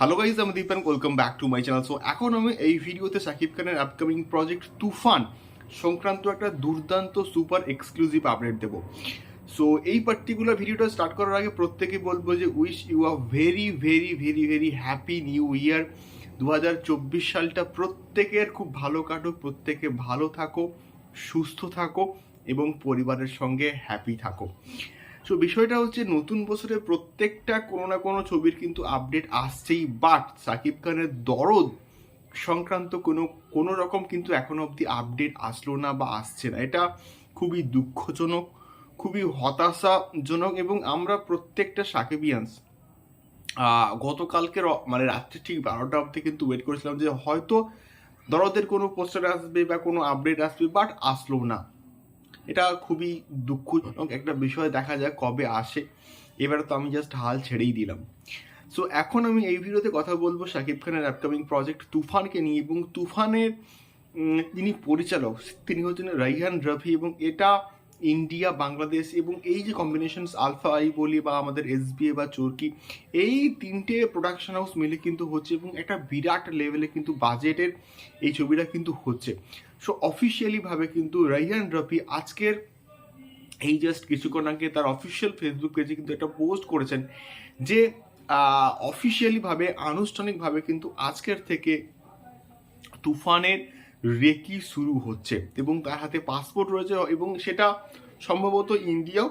Hello guys আমি Dipan welcome back to my channel so এখন আমি এই ভিডিওতে শাকিব খানের আপকামিং প্রজেক্ট তুফান সংক্রান্ত একটা দুর্দান্ত সুপার এক্সক্লুসিভ আপডেট দেবো। সো এই পার্টিকুলার ভিডিওটা স্টার্ট করার আগে প্রত্যেকে বলব যে wish you R very very very very happy new year দু হাজার চব্বিশ সালটা প্রত্যেকের খুব ভালো কাটুক, প্রত্যেকে ভালো থাকো, সুস্থ থাকো এবং পরিবারের সঙ্গে হ্যাপি থাকো। সো বিষয়টা হচ্ছে নতুন বছরে প্রত্যেকটা কোনো না কোনো ছবির কিন্তু আপডেট আসছেই বাট সাকিব খানের দরদ সংক্রান্ত কোনো কোনো রকম কিন্তু এখনও অবধি আপডেট আসলো না বা আসছে না। এটা খুবই দুঃখজনক, খুবই হতাশাজনক এবং আমরা প্রত্যেকটা সাকিবিয়ান্স গতকালকে মানে রাত্রে ঠিক বারোটা অবধি কিন্তু ওয়েট করেছিলাম যে হয়তো দরদের কোনো পোস্টার আসবে বা কোনো আপডেট আসবে বাট আসলো না। এটা খুবই দুঃখজনক একটা বিষয়, দেখা যায় কবে আসে। এবারে তো আমি জাস্ট হাল ছেড়েই দিলাম। সো এখন আমি এই ভিডিওতে কথা বলব শাকিব খানের আপকামিং প্রজেক্ট তুফানকে নিয়ে এবং তুফানের যিনি পরিচালক, তিনি হচ্ছেন রাইহান রফি এবং এটা ইন্ডিয়া বাংলাদেশ এবং এই যে কম্বিনেশন আলফা আই বলি বা আমাদের এসবিএ বা চরকি এই তিনটে প্রোডাকশন হাউস মিলে কিন্তু হচ্ছে এবং একটা বিরাট লেভেলে কিন্তু বাজেটের এই ছবিটা কিন্তু হচ্ছে। সো অফিসিয়ালি ভাবে কিন্তু রাইহান রফি আজকের এই জাস্ট কিছুক্ষণ আগে তার অফিসিয়াল ফেসবুক পেজে কিন্তু একটা পোস্ট করেছেন যে অফিসিয়ালি ভাবে, আনুষ্ঠানিকভাবে কিন্তু আজকের থেকে তুফানের রেকি শুরু হচ্ছে এবং তার হাতে পাসপোর্ট রয়েছে এবং সেটা সম্ভবত ইন্ডিয়াও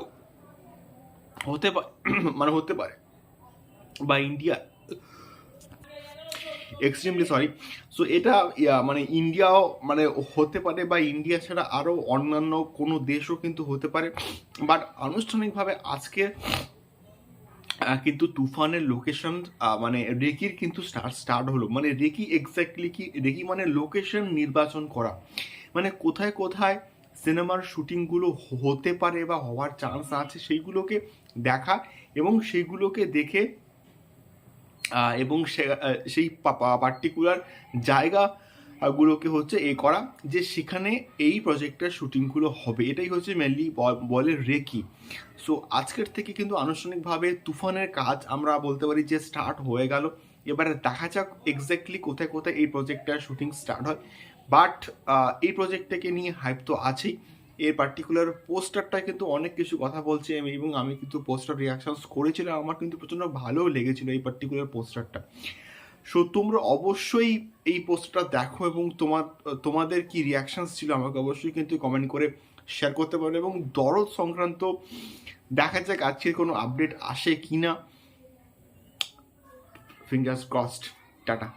হতে পারে মানে হতে পারে বা ইন্ডিয়া। এক্সট্রিমলি সরি সো এটা মানে ইন্ডিয়াও মানে হতে পারে বা ইন্ডিয়া ছাড়া আরও অন্যান্য কোনো দেশও কিন্তু হতে পারে। বাট আনুষ্ঠানিকভাবে আজকে কিন্তু তুফানের লোকেশন মানে রেকির কিন্তু স্টার্ট স্টার্ট হলো। মানে রেকি এক্স্যাক্টলি কি, রেকি মানে লোকেশন নির্বাচন করা। মানে কোথায় কোথায় সিনেমার শুটিংগুলো হতে পারে বা হওয়ার চান্স আছে সেইগুলোকে দেখা এবং সেইগুলোকে দেখে এবং সেই পার্টিকুলার জায়গা গুলোকে হচ্ছে এ করা যে সেখানে এই প্রজেক্টের শুটিংগুলো হবে। এটাই হচ্ছে মেনলি বলে রেকি। সো আজকের থেকে কিন্তু আনুষ্ঠানিকভাবে তুফানের কাজ আমরা বলতে পারি যে স্টার্ট হয়ে গেল। এবারে দেখা যাক এক্স্যাক্টলি কোথায় কোথায় এই প্রজেক্টটার শুটিং স্টার্ট হয়। বাট এই প্রজেক্টটাকে নিয়ে হাইপ তো আছেই। এর পার্টিকুলার পোস্টারটা কিন্তু অনেক কিছু কথা বলছে এবং আমি কিন্তু পোস্টার রিয়াকশনস করেছিলাম। আমার কিন্তু প্রচণ্ড ভালোও লেগেছিল এই পার্টিকুলার পোস্টারটা সো তোমরা অবশ্যই এই পোস্টটা দেখো এবং তোমার, তোমাদের কি রিয়াকশানস ছিল আমাকে অবশ্যই কিন্তু কমেন্ট করে শেয়ার করতে পারো এবং দরদ সংক্রান্ত দেখা যাক আজকের কোনো আপডেট আসে কি না ফিঙ্গার্স ক্রসড টাটা।